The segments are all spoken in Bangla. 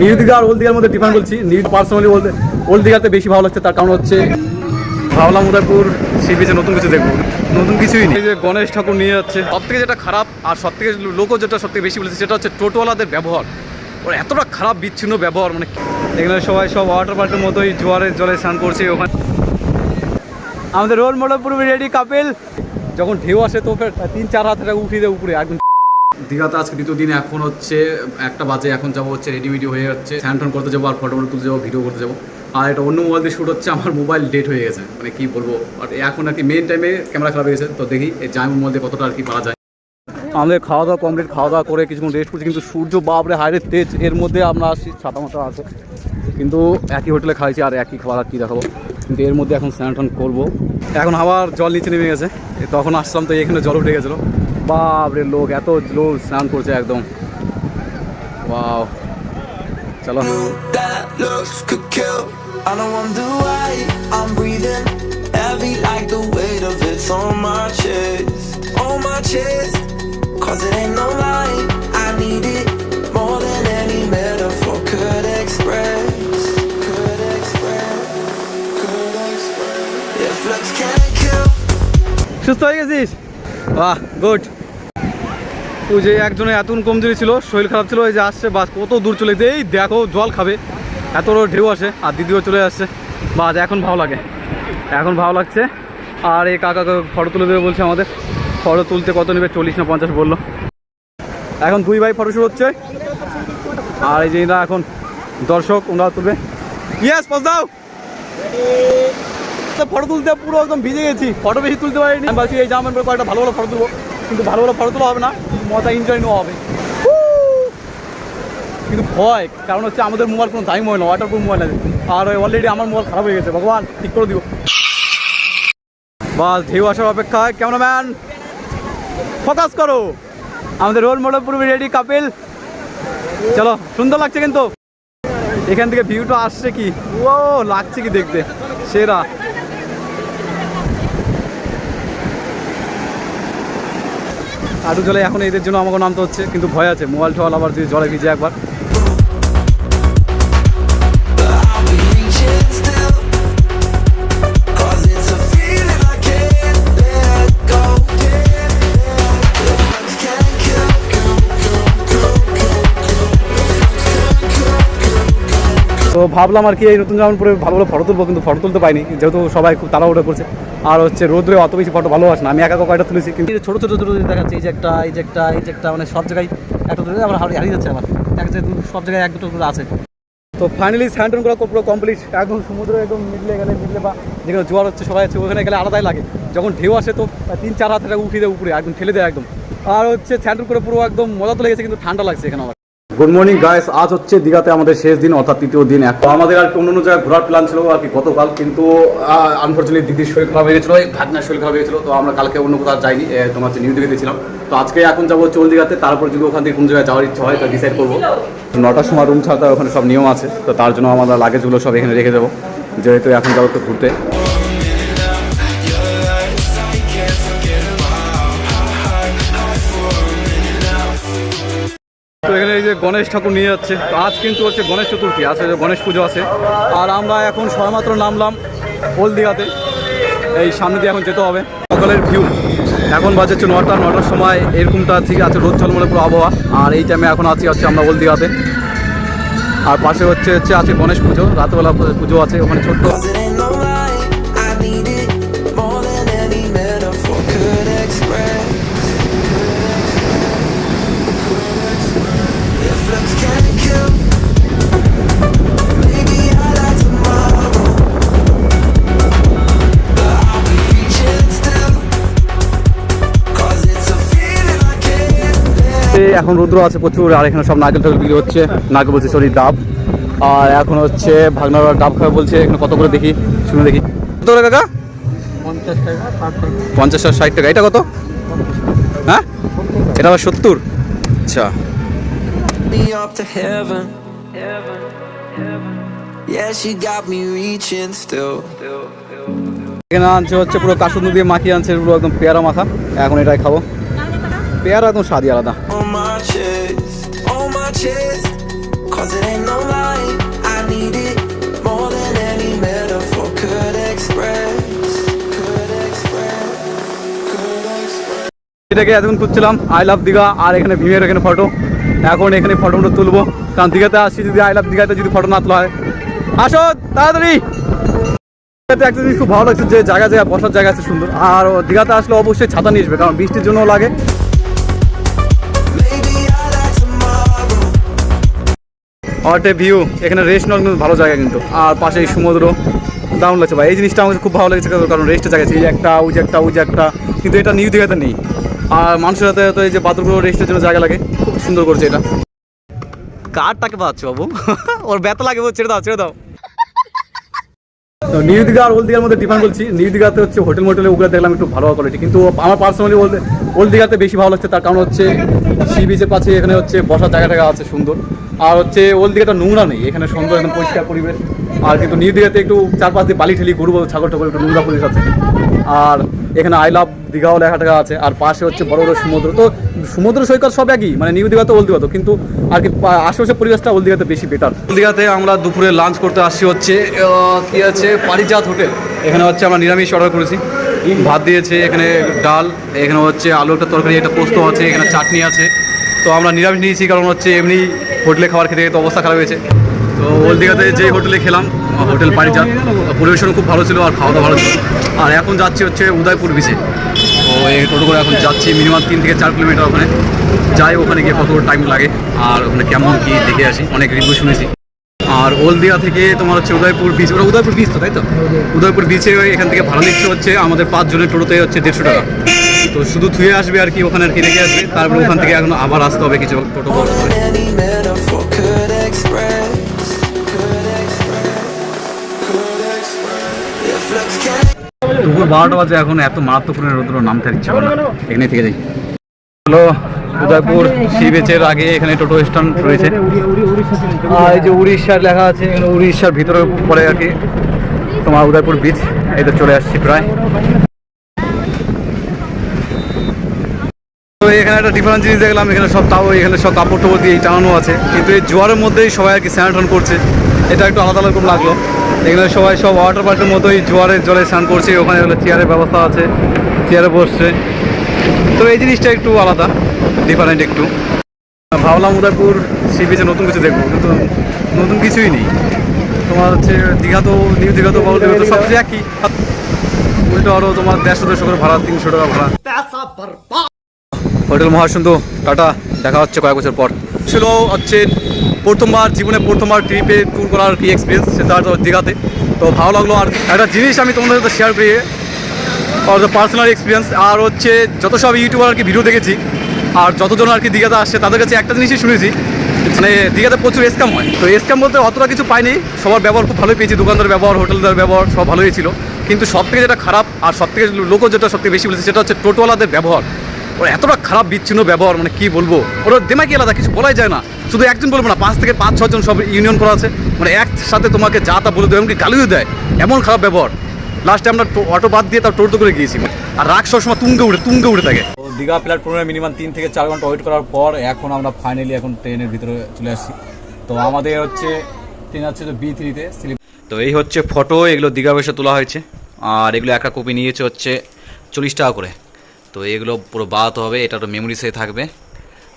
নিউ দীঘা আর ওল্ড দীঘার মধ্যে ডিফারেন্ট বলছি। নিউ পার্সোনালি বলতে ওল্ড দীঘাতে বেশি ভালো লাগছে, তার কারণ হচ্ছে ভাবলাম উদয়পুর সি বিচে নতুন কিছু দেখব। নতুন কিছুই নেই। যে গণেশ ঠাকুর নিয়ে যাচ্ছে সব থেকে যেটা খারাপ আর সব থেকে লোকও যেটা সব থেকে বেশি বলেছে, সেটা হচ্ছে টোটোওয়ালাদের ব্যবহার। ওর এতটা খারাপ, বিচ্ছিন্ন ব্যবহার মানে এখানে সবাই সব ওয়াটার পার্কের মতোই জোয়ারের জলে স্নান করছে, ওখানে আমাদের রোল মডেল পুরো রেডি কাপেল। যখন ঢেউ আসে তো তিন চার হাত উঠিয়ে দেয় উপরে একদম দীঘাতে আজকে দ্বিতীয় দিন, এখন হচ্ছে একটা বাজে, এখন যাব হচ্ছে রেডি ভিডিও হয়ে যাচ্ছে স্যান্টন করতে যাব আর ফটো তুলতে যাব ভিডিও করতে যাব। আর এটা অন্য মোবাইল দিয়ে শ্যুট হচ্ছে, আমার মোবাইল ডেট হয়ে গেছে। মানে কি বলব, আর এখন আর কি মেন টাইমে ক্যামেরা খারাপ হয়ে গেছে, তো দেখি এই জামের মধ্যে কতটা আর কি পারা যায়। আমাদের খাওয়া দাওয়া কমপ্লিট খাওয়া দাওয়া করে কিছুক্ষণ রেস্ট করছি, কিন্তু সূর্য বাপরে হাইরে তেজ, এর মধ্যে আমরা আসছি, ছাতা মাতা আছে। কিন্তু একই হোটেলে খাইছি আর একই খাবার আর কি দেখাবো। কিন্তু এর মধ্যে এখন স্নান টান করব। এখন আবার জল নিচে নেমে গেছে তখন আসলাম, তো এখানে জল উঠে গেছিল। বাপরে লোক এত লোক স্নান করছে একদম ওয়াও চলো that looks could kill. I don't wonder why I'm breathing heavy like the weight of it's on my chest, on my chest. Cause it ain't no lie, I need it more than any metaphor could express, could express, could express. If looks can't kill. সুস্থ হয়ে গেছিস বাহ গুড ওই যে একজনের এত কমজোরি ছিল শরীর খারাপ ছিল ওই যে আসছে বাস কত দূর চলে গেছে। এই দেখো জল খাবে। এত ঢেউ আসে আর দিদিও চলে আসছে। বাস এখন ভালো লাগে। এখন ভালো লাগছে। আর এই কাকাকে ফটো তুলে দেবে বলছে আমাদের। ফটো তুলতে কত নেবে? চল্লিশ না পঞ্চাশ বলল। এখন দুই ভাই ফটো শুরু হচ্ছে। আর এই যে এরা এখন দর্শক ওনারা তুলবে। ইয়েস পজ দাও। ফটো তুলতে পুরো একদম ভিজে গেছি। ফটো বেশি তুলতে পারিনি। ভাবছি এই পরে কয়েকটা ভালো ভালো ফটো তুলবো। কিন্তু ভালো ভালো ফটো তোলা হবে না মজা এনজয় নেওয়া হবে। কিন্তু ভয়, কারণ হচ্ছে আমাদের মোবাইল কোনো দামি মোবাইল না ওয়াটার প্রুফ মোবাইল আছে। আর অলরেডি আমার মোবাইল খারাপ হয়ে গেছে, ভগবান, ঠিক করে দিব বাস, ঢেউ আসার অপেক্ষায় ক্যামেরাম্যান ফোকাস করো। আমাদের রোল মডেল পুরো রেডি কাপিল। চলো, সুন্দর লাগছে কিন্তু। এখান থেকে ভিউটা আসছে কি? ও লাগছে কি দেখতে? সেরা। আটু জলে এখন এদের জন্য আমাকে নামতে হচ্ছে, কিন্তু ভয় আছে। মোবাইল টোয়াল আবার যদি জলে ভিজে একবার। তো ভাবলাম আর কি, এই নতুন জামা পরে ভালো ভালো ফটো তুলবো, কিন্তু ফটো তুলতে পাইনি যেহেতু সবাই খুব তাড়াহুড়ো করছে। আর হচ্ছে রোদ্রে অত বেশি ফটো ভালো আসে না। আমি একা কয়টা তুলেছি কিন্তু ছোটো ছোটো ছোটো দেখাচ্ছে এই যে একটা এই যে একটা এই যে একটা মানে সব জায়গায় একটা তুলে আবার হারিয়ে যাচ্ছে আবার। এক জায়গায় সব জায়গায় এক দুটো আছে। তো ফাইনালি স্যান্টন করা পুরো কমপ্লিট একদম সমুদ্র একদম মিডলে গেলে মিডলে বা যেখানে জোয়ার হচ্ছে সবাই আছে ওখানে গেলে আলাদাই লাগে। যখন ঢেউ আসে তো তিন চার হাত উঠিয়ে দেয় উপরে একদম ঠেলে দেয় একদম। আর হচ্ছে স্যান্টন করে পুরো একদম মজা তো লেগেছে কিন্তু ঠান্ডা লাগছে এখানে আমার গুড মর্নিং গাইস আজ হচ্ছে দীঘাতে আমাদের শেষ দিন, অর্থাৎ তৃতীয় দিন। এখন আমাদের আর অন্য অন্য জায়গায় ঘোরার প্ল্যান ছিল আর কি গতকাল, কিন্তু আনফর্চুনেটলি দিদির শরীর খারাপ হয়ে গেছিল ভাগনার শরীর খারাপ হয়ে তো আমরা কালকে অন্য কোথাও যাইনি তোমার হচ্ছে নিউ দিঘাতে ছিলাম। তো আজকে এখন যাব চল দীঘাতে, তারপর যদি ওখান থেকে কোন জায়গায় যাওয়ার ইচ্ছা হয়, তো ডিসাইড করব। নটার সময় রুম ছাড়তে ওখানে সব নিয়ম আছে, তো তার জন্য আমরা লাগেজগুলো সব এখানে রেখে দেবো, যেহেতু এখন যাব একটু ঘুরতে। তো এখানে এই যে গণেশ ঠাকুর নিয়ে যাচ্ছে। আজ কিন্তু হচ্ছে গণেশ চতুর্থী আছে গণেশ পুজো আছে। আর আমরা এখন সবেমাত্র নামলাম হলদিঘাতে এই সামনে দিয়ে এখন যেতে হবে। সকালের ভিউ এখন বাজে হচ্ছে নটা, নটার সময় এরকমটা ঠিক আছে, রোদ ঝলমলে পুরো আবহাওয়া। আর এই টাইমে এখন আছি হচ্ছে আমরা হলদিঘাতে আর পাশে হচ্ছে হচ্ছে আছে গণেশ পুজো, রাতবেলা পুজো আছে, ওখানে ছোট্ট এখন রুদ্র আছে প্রচুর আর এখানে সব নারকেল টাকেল বিক্রি হচ্ছে। নারকেল বলছে সরি ডাব। আর এখন হচ্ছে ভাগনারা ডাব খাবে বলছে এখানে কত করে দেখি শুনে দেখি। কত করে কাকা? পঞ্চাশ আর ষাট টাকা এটা কত? হ্যাঁ? এটা আবার সত্তর? আচ্ছা. এখানে আনছে হচ্ছে পুরো কাসুন্দ দিয়ে মাখিয়ে আনছে পুরো একদম পেয়ারা মাখা। এখন এটাই খাব। পেয়ারা একদম স্বাদই আলাদা। chest, on my chest. Cause it ain't no lie, I need it more than any metaphor could express. Could express, could express. এটাকে এতক্ষণ খুঁজছিলাম আই লাভ দীঘা আর এখানে ভীমের এখানে ফটো এখন এখানে ফটোটা তুলবো কারণ দীঘাতে আসছি যদি আই লাভ দীঘাতে যদি ফটো না তোলা হয় আসো তাড়াতাড়ি একটা জিনিস খুব ভালো লাগছে যে জায়গা জায়গা বসার জায়গা আছে সুন্দর আর দীঘাতে আসলে অবশ্যই ছাতা নিয়ে আসবে কারণ বৃষ্টির জন্য লাগে অটে ভিউ এখানে রেস্ট নেওয়ার কিন্তু ভালো জায়গা কিন্তু। আর পাশে এই সমুদ্র দারুণ লাগছে ভাই। এই জিনিসটা আমাকে খুব ভালো লেগেছে কারণ রেস্টের জায়গা এই যে একটা ওই যে একটা ওই যে একটা। কিন্তু এটা নিউ দীঘাতে নেই। আর মানুষের হাতে হয়তো এই যে বাথরুমগুলো রেস্টের জন্য জায়গা লাগে। খুব সুন্দর করেছে এটা। কারটাকে পাচ্ছ বাবু। ওর ব্যথা লাগে ছেড়ে দাও ছেড়ে দাও। তো নিউ দীঘা আর ওল্ড দীঘার মধ্যে ডিফারেন্ট বলছি। নিউ দীঘাতে হচ্ছে হোটেল মোটেলে ওগুলো দেখলাম একটু ভালো কোয়ালিটি কিন্তু আমার পার্সোনালি বলতে ওল্ড দীঘাতে বেশি ভালো লাগছে। তার কারণ হচ্ছে সি বিচের পাশে এখানে হচ্ছে বসার জায়গা টায়গা আছে সুন্দর। আর হচ্ছে ওল্ড দীঘাটা নোংরা নেই, এখানে সুন্দর একদম পরিষ্কার পরিবেশ। আর কিন্তু নিউ দীঘাতে একটু চারপাশ দিয়ে বালি ঠেলি গরু ছাগল টাগল একটু নোংরা পরিবেশ আছে। আর এখানে আই লাভ দীঘাও লেখা টাকা আছে, আর পাশে হচ্ছে বড় বড় সমুদ্র। তো সমুদ্র সৈকত সব একই মানে নিউ দীঘা তো ওল্ড দীঘা তো কিন্তু আর কি আশেপাশের পরিবেশটা ওল্ড দীঘাতে বেশি বেটার ওল্ড দীঘাতে আমরা দুপুরে লাঞ্চ করতে আসছি হচ্ছে কি আছে? পারিজাত হোটেল এখানে হচ্ছে আমরা নিরামিষ অর্ডার করেছি। ভাত দিয়েছে এখানে ডাল, এখানে হচ্ছে আলু একটা তরকারি, একটা পোস্ত আছে, এখানে চাটনি আছে। তো আমরা নিরামিষ নিয়েছি, কারণ হচ্ছে এমনি হোটেলে খাবার খেতে তো অবস্থা খারাপ হয়েছে। তো ওল্ড দীঘাতে যে হোটেলে খেলাম, হোটেল পারিজাত পরিবেশনও খুব ভালো ছিল আর খাওয়া দাওয়া ভালো ছিল। আর এখন যাচ্ছি হচ্ছে উদয়পুর বিচে তো এই টোটো করে এখন যাচ্ছি মিনিমাম তিন থেকে চার কিলোমিটার ওখানে। যাই ওখানে গিয়ে কত টাইম লাগে আর ওখানে কেমন কি দেখে আসি, অনেক রিভিউ শুনেছি। আর হলদিয়া থেকে তোমার হচ্ছে উদয়পুর বিচ ওরা উদয়পুর বিচ তো, তাই তো? উদয়পুর বিচে এখান থেকে ভাড়া নিচ্ছে হচ্ছে আমাদের পাঁচজনের টোটোতে হচ্ছে দেড়শো টাকা। তো শুধু থুয়ে আসবে আর কি, ওখানে আর কি রেখে আসবে। তারপরে ওখান থেকে এখন আবার আসতে হবে কিছু টোটো বড় দুপুর বারোটা বাজে, এখন এত মারাত্মক রোদ্র নামতে ইচ্ছে করে এখানে থেকে যাই। হলো উদয়পুর সি বিচের আগে এখানে টোটো স্ট্যান্ড রয়েছে। এই যে উড়িষ্যার লেখা আছে উড়িষ্যার ভিতরে পরে আর কি। তোমার উদয়পুর বিচ তো চলে আসছি প্রায় তো এখানে একটা ডিফারেন্ট জিনিস দেখলাম, এখানে সব তাও এখানে সব কাপড় টাপড় দিয়ে টানানো আছে। কিন্তু এই জোয়ারের মধ্যেই সবাই আর কি টান করছে। এটা একটু আলাদা রকম লাগল। এখানে সবাই সব ওয়াটার পার্কের মতোই জোয়ারের জলে স্নান করছে, ওখানে হলো চেয়ারের ব্যবস্থা আছে চেয়ারে বসছে। তো এই জিনিসটা একটু আলাদা ডিফারেন্ট একটু। ভাবলাম উদয়পুর সি বিচে নতুন কিছু দেখব, কিন্তু নতুন কিছুই নেই। তোমার হচ্ছে দীঘা তো নিউ দীঘা তো দীঘা তো সব কিছু একই। উল্টো আরও তোমার দেড়শো দেড়শো করে ভাড়া, তিনশো টাকা ভাড়া। হোটেল মহাসুন্দর টাটা। দেখা হচ্ছে কয়েক বছর পর। ছিল হচ্ছে প্রথমবার, জীবনে প্রথমবার ট্রিপে ট্যুর করার কি এক্সপিরিয়েন্স সেটা হয়তো দীঘাতে। তো ভালো লাগল। আর একটা জিনিস আমি তোমাদের সাথে শেয়ার করি, আর পার্সোনাল এক্সপিরিয়েন্স আর হচ্ছে যত সব ইউটিউবার আর কি ভিডিও দেখেছি, আর যতজন আর কি দীঘাতে আসছে, তাদের কাছে একটা জিনিসই শুনেছি মানে দীঘাতে প্রচুর স্ক্যাম হয়। তো স্ক্যাম বলতে অতটা কিছু পাইনি, সবার ব্যবহার খুব ভালোই পেয়েছি দোকানদার ব্যবহার, হোটেলদার ব্যবহার, সব ভালোই ছিল। কিন্তু সব থেকে যেটা খারাপ, আর সব থেকে লোক যেটা সব থেকে বেশি বলেছে, সেটা হচ্ছে টোটোওয়ালাদের ব্যবহার। ওরা এতটা খারাপ বিচ্ছিন্ন ব্যবহার মানে কি বলব? ওরা দেমাকি আলাদা কিছু বলাই যায় না। শুধু একজন বলব না পাঁচ থেকে পাঁচ ছজন সব ইউনিয়ন করা আছে। মানে একসাথে তোমাকে যা তা বলে দেয় এমনকি গালিও দেয়। এমন খারাপ ব্যবহার। লাস্টে আমরা টো- অটো বাদ দিয়ে তার টোটো করে গিয়েছি। আর রাগ সবসময় তুঙ্গে উঠে তুঙ্গে উঠে থাকে। দীঘা প্ল্যাটফর্মে মিনিমাম তিন থেকে চার ঘণ্টা ওয়েট করার পর এখন আমরা ফাইনালি এখন ট্রেনের ভিতরে চলে আসছি। তো আমাদের হচ্ছে ট্রেন হচ্ছে যে বি থ্রিতে তো এই হচ্ছে ফটো এগুলো দীঘা বসে তোলা হয়েছে। আর এগুলো একটা কপি নিয়েছে হচ্ছে চল্লিশ টাকা করে। তো এগুলো পুরো বাড়াতে হবে, এটা তো মেমোরিসে থাকবে।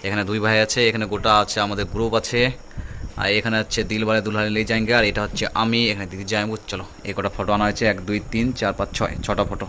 এখানে দুই ভাই আছে, এখানে গোটা আছে আমাদের গ্রুপ আছে। আর এখানে হচ্ছে দিলবারে দুলহারে লে যাएंगे আর এটা হচ্ছে আমি, এখানে দিদি যাই চলো, এই কটা ফটো আনা হয়েছে, এক, দুই, তিন, চার, পাঁচ, ছয়, ছটা ফটো